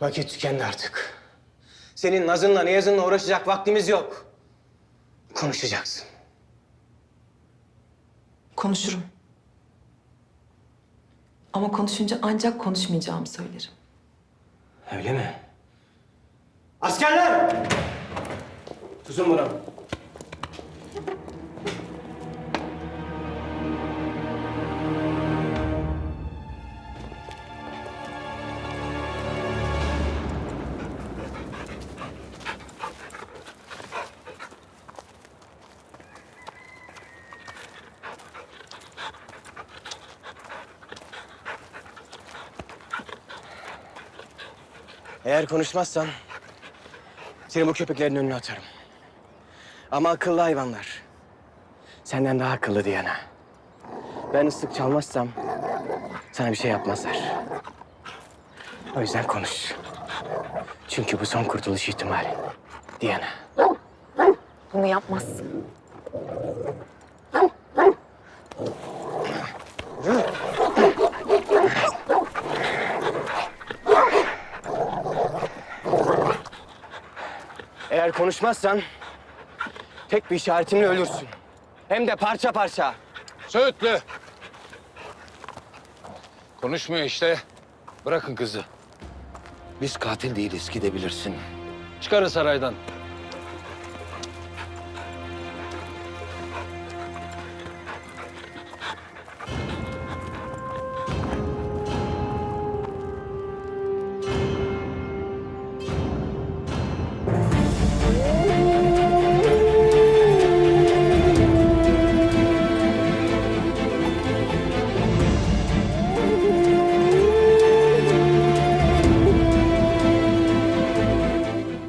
Vakit tükendi artık. Senin nazınla niyazınla uğraşacak vaktimiz yok. Konuşacaksın. Konuşurum. Ama konuşunca ancak konuşmayacağımı söylerim. Öyle mi? Askerler! Susun buram. Eğer konuşmazsan seni bu köpeklerin önüne atarım. Ama akıllı hayvanlar. Senden daha akıllı Diana. Ben ıslık çalmazsam sana bir şey yapmazlar. O yüzden konuş. Çünkü bu son kurtuluş ihtimali. Diana. Bunu yapmazsın. Eğer konuşmazsan tek bir işaretimle ölürsün. Hem de parça parça. Söğütlü. Konuşmuyor işte. Bırakın kızı. Biz katil değiliz gidebilirsin. Çıkarın saraydan.